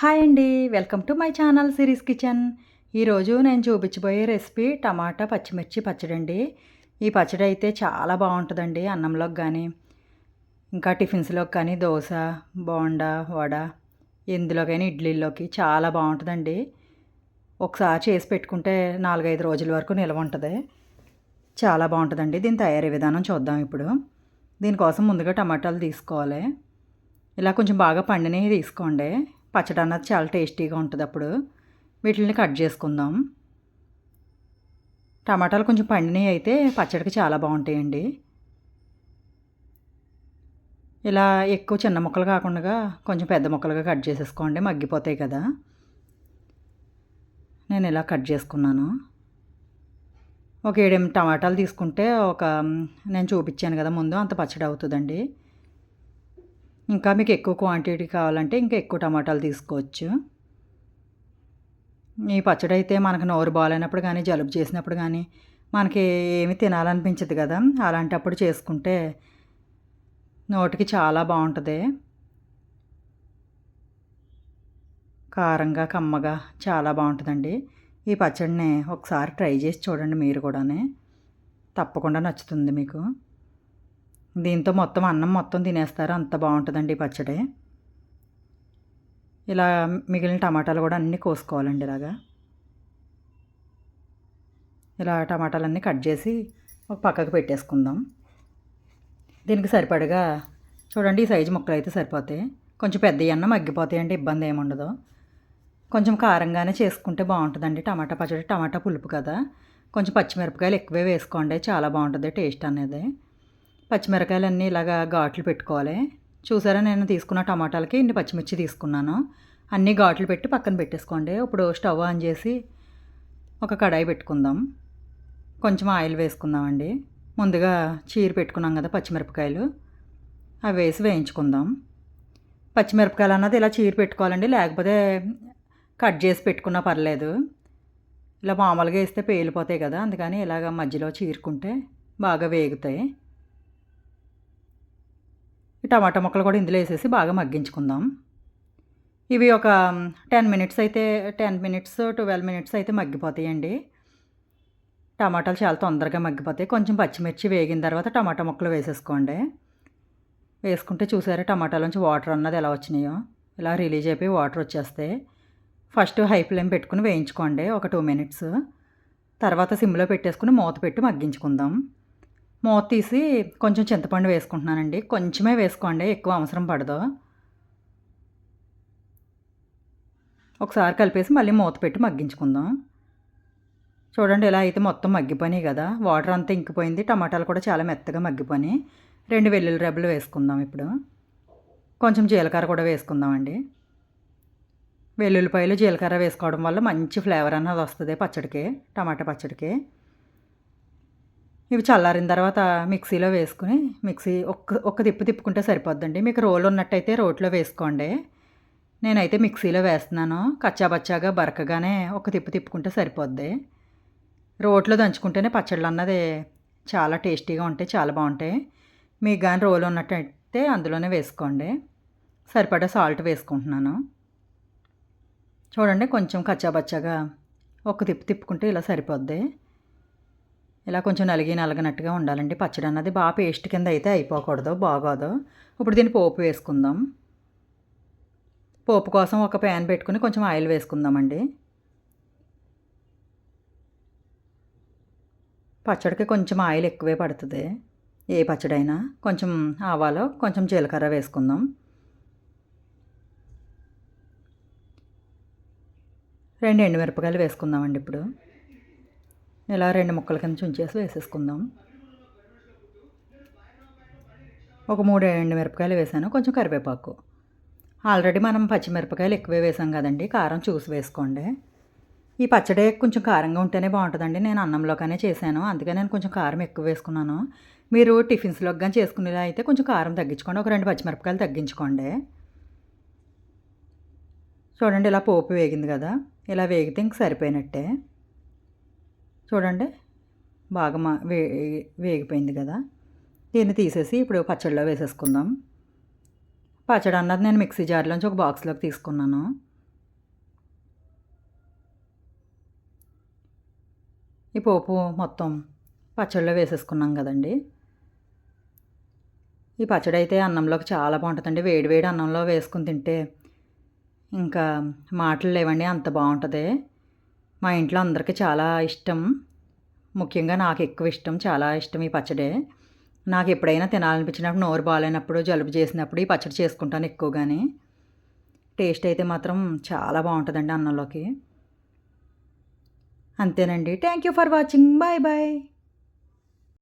Hi అండి welcome to my channel series kitchen. ఈరోజు నేను చూపించబోయే రెసిపీ టమాటా పచ్చిమిర్చి పచ్చడి అండి. ఈ పచ్చడి అయితే చాలా బాగుంటుందండి అన్నంలోకి కానీ ఇంకా టిఫిన్స్లోకి కానీ దోశ బోండా వడ ఎందులోకైనా ఇడ్లీలోకి చాలా బాగుంటుందండి. ఒకసారి చేసి పెట్టుకుంటే నాలుగైదు రోజుల వరకు నిల్వ ఉంటుంది. చాలా బాగుంటుందండి. దీని తయారీ విధానం చూద్దాం ఇప్పుడు. దీనికోసం ముందుగా టమాటాలు తీసుకోవాలి. ఇలా కొంచెం బాగా పండినవి తీసుకోండి. పచ్చడి అన్నది చాలా టేస్టీగా ఉంటుంది అప్పుడు. వీటిని కట్ చేసుకుందాం. టమాటాలు కొంచెం పండినవి అయితే పచ్చడికి చాలా బాగుంటాయండి. ఇలా ఎక్కువ చిన్న ముక్కలు కాకుండా కొంచెం పెద్ద ముక్కలుగా కట్ చేసేసుకోండి మగ్గిపోతాయి కదా. నేను ఇలా కట్ చేసుకున్నాను. ఒక ఏడెనిమిది టమాటాలు తీసుకుంటే ఒక నేను చూపించాను కదా ముందు అంత పచ్చడి అవుతుందండి. ఇంకా మీకు ఎక్కువ క్వాంటిటీ కావాలంటే ఇంకా ఎక్కువ టమాటాలు తీసుకోవచ్చు. ఈ పచ్చడి అయితే మనకు నోరు బాగాలేనప్పుడు కానీ జలుబు చేసినప్పుడు కానీ మనకి ఏమి తినాలనిపించదు కదా. అలాంటప్పుడు చేసుకుంటే నోటికి చాలా బాగుంటుంది. కారంగా కమ్మగా చాలా బాగుంటుందండి. ఈ పచ్చడిని ఒకసారి ట్రై చేసి చూడండి మీరు కూడా తప్పకుండా నచ్చుతుంది మీకు. దీంతో మొత్తం అన్నం మొత్తం తినేస్తారు. అంత బాగుంటుందండి పచ్చడి. ఇలా మిగిలిన టమాటాలు కూడా అన్నీ కోసుకోవాలండి ఇలాగా. ఇలా టమాటాలన్నీ కట్ చేసి ఒక పక్కకు పెట్టేసుకుందాం. దీనికి సరిపడగా చూడండి ఈ సైజు ముక్కలు అయితే సరిపోతాయి. కొంచెం పెద్ద అన్న మగ్గిపోతాయండి ఇబ్బంది ఏముండదు కొంచెం కారంగానే చేసుకుంటే బాగుంటుందండి టమాటా పచ్చడి. టమాటా పులుపు కదా. కొంచెం పచ్చిమిరపకాయలు ఎక్కువే వేసుకోండి చాలా బాగుంటుంది టేస్ట్ అనేది. పచ్చిమిరకాయలన్నీ ఇలాగా ఘాట్లు పెట్టుకోవాలి. చూసారా నేను తీసుకున్న టమాటాలకి ఇన్ని పచ్చిమిర్చి తీసుకున్నాను. అన్నీ ఘాట్లు పెట్టి పక్కన పెట్టేసుకోండి. ఇప్పుడు స్టవ్ ఆన్ చేసి ఒక కడాయి పెట్టుకుందాం. కొంచెం ఆయిల్ వేసుకుందామండి. ముందుగా చీర పెట్టుకున్నాం కదా పచ్చిమిరపకాయలు. అవి వేసి వేయించుకుందాం. పచ్చిమిరపకాయలు అన్నది ఇలా చీర పెట్టుకోవాలండి. లేకపోతే కట్ చేసి పెట్టుకున్నా పర్లేదు. ఇలా మామూలుగా వేస్తే పేలిపోతాయి కదా. అందుకని ఇలాగ మధ్యలో చీరుకుంటే బాగా వేగుతాయి. ఈ టమాటా ముక్కలు కూడా ఇందులో వేసేసి బాగా మగ్గించుకుందాం. ఇవి ఒక టెన్ మినిట్స్ అయితే టెన్ మినిట్స్ ట్వెల్వ్ మినిట్స్ అయితే మగ్గిపోతాయండి. టమాటాలు చాలా తొందరగా మగ్గిపోతాయి. కొంచెం పచ్చిమిర్చి వేగిన తర్వాత టమాటా ముక్కలు వేసేసుకోండి. వేసుకుంటే చూసారా టమాటాలోంచి వాటర్ అన్నది ఎలా వచ్చినాయో? ఇలా రిలీజ్ అయిపోయి వాటర్ వచ్చేస్తాయి ఫస్ట్ హై ఫ్లేమ్ పెట్టుకుని వేయించుకోండి ఒక టూ మినిట్స్. తర్వాత సిమ్లో పెట్టేసుకుని మూత పెట్టి మగ్గించుకుందాం. మూత తీసి కొంచెం చింతపండు వేసుకుంటున్నానండి. కొంచెమే వేసుకోండి ఎక్కువ అవసరం పడదు. ఒకసారి కలిపేసి మళ్ళీ మూత పెట్టి మగ్గించుకుందాం. చూడండి ఇలా అయితే మొత్తం మగ్గిపోయినాయి కదా. వాటర్ అంతా ఇంకిపోయింది. టమాటాలు కూడా చాలా మెత్తగా మగ్గిపోయినాయి. రెండు వెల్లుల్లి రెబ్బలు వేసుకుందాం ఇప్పుడు. కొంచెం జీలకర్ర కూడా వేసుకుందామండి. వెల్లుల్లిపాయలు జీలకర్ర వేసుకోవడం వల్ల మంచి ఫ్లేవర్ అన్నది వస్తుంది పచ్చడికి టమాటా పచ్చడికి. ఇవి చల్లారిన తర్వాత మిక్సీలో వేసుకుని మిక్సీ ఒక్క ఒక్క తిప్పు తిప్పుకుంటే సరిపోద్దండి. మీకు రోలు ఉన్నట్టయితే రోట్లో వేసుకోండి. నేనైతే మిక్సీలో వేస్తున్నాను. కచ్చాబచ్చాగా బరకగానే ఒక తిప్పు తిప్పుకుంటే సరిపోద్ది. రోట్లో దంచుకుంటేనే పచ్చళ్ళు అన్నది చాలా టేస్టీగా ఉంటాయి చాలా బాగుంటాయి. మీకు కానీ రోలు ఉన్నట్టయితే అందులోనే వేసుకోండి. సరిపడా సాల్ట్ వేసుకుంటున్నాను. చూడండి కొంచెం కచ్చాబచ్చాగా ఒక తిప్పు తిప్పుకుంటే ఇలా సరిపోద్ది. ఇలా కొంచెం నలిగి నలగనట్టుగా ఉండాలండి. పచ్చడి అన్నది బాగా పేస్ట్ కింద అయితే అయిపోకూడదు బాగోదు. ఇప్పుడు దీన్ని పోపు వేసుకుందాం. పోపు కోసం ఒక ప్యాన్ పెట్టుకుని కొంచెం ఆయిల్ వేసుకుందామండి. పచ్చడికి కొంచెం ఆయిల్ ఎక్కువే పడుతుంది. ఏ పచ్చడైనా కొంచెం ఆవాలో కొంచెం జీలకర్ర వేసుకుందాం. రెండు ఎండుమిరపకాయలు వేసుకుందామండి ఇప్పుడు. ఇలా రెండు ముక్కల కింద చుంచేసి వేసేసుకుందాం. ఒక మూడు ఎండు మిరపకాయలు వేసాను కొంచెం కరివేపాకు. ఆల్రెడీ మనం పచ్చిమిరపకాయలు ఎక్కువే వేసాం కదండి కారం చూసి వేసుకోండి. ఈ పచ్చడి కొంచెం కారంగా ఉంటేనే బాగుంటుందండి నేను అన్నంలోకనే చేశాను అందుకే నేను కొంచెం కారం ఎక్కువ వేసుకున్నాను. మీరు టిఫిన్స్లోకి కానీ చేసుకునేలా అయితే కొంచెం కారం తగ్గించుకోండి ఒక రెండు పచ్చిమిరపకాయలు తగ్గించుకోండి. చూడండి ఇలా పోపు వేగింది కదా ఇలా వేగితే ఇంక సరిపోయినట్టే. చూడండి. బాగా మా వే వేగిపోయింది కదా. దీన్ని తీసేసి ఇప్పుడు పచ్చడిలో వేసేసుకుందాం. పచ్చడి అన్నది నేను మిక్సీ జార్లోంచి ఒక బాక్స్లోకి తీసుకున్నాను. ఈ పోపు మొత్తం పచ్చడిలో వేసేసుకున్నాం కదండి. ఈ పచ్చడి అయితే అన్నంలోకి చాలా బాగుంటుందండి. వేడి వేడి అన్నంలో వేసుకుని తింటే ఇంకా మాటలు లేవండి అంత బాగుంటుంది. మా ఇంట్లో అందరికీ చాలా ఇష్టం. ముఖ్యంగా నాకు ఎక్కువ ఇష్టం చాలా ఇష్టం ఈ పచ్చడే. నాకు ఎప్పుడైనా తినాలనిపించినప్పుడు నోరు బాగాలేనప్పుడు జలుబు చేసినప్పుడు ఈ పచ్చడి చేసుకుంటాను ఎక్కువగానే. టేస్ట్ అయితే మాత్రం చాలా బాగుంటుందండి అన్నంలోకి. అంతేనండి. Thank you for watching bye bye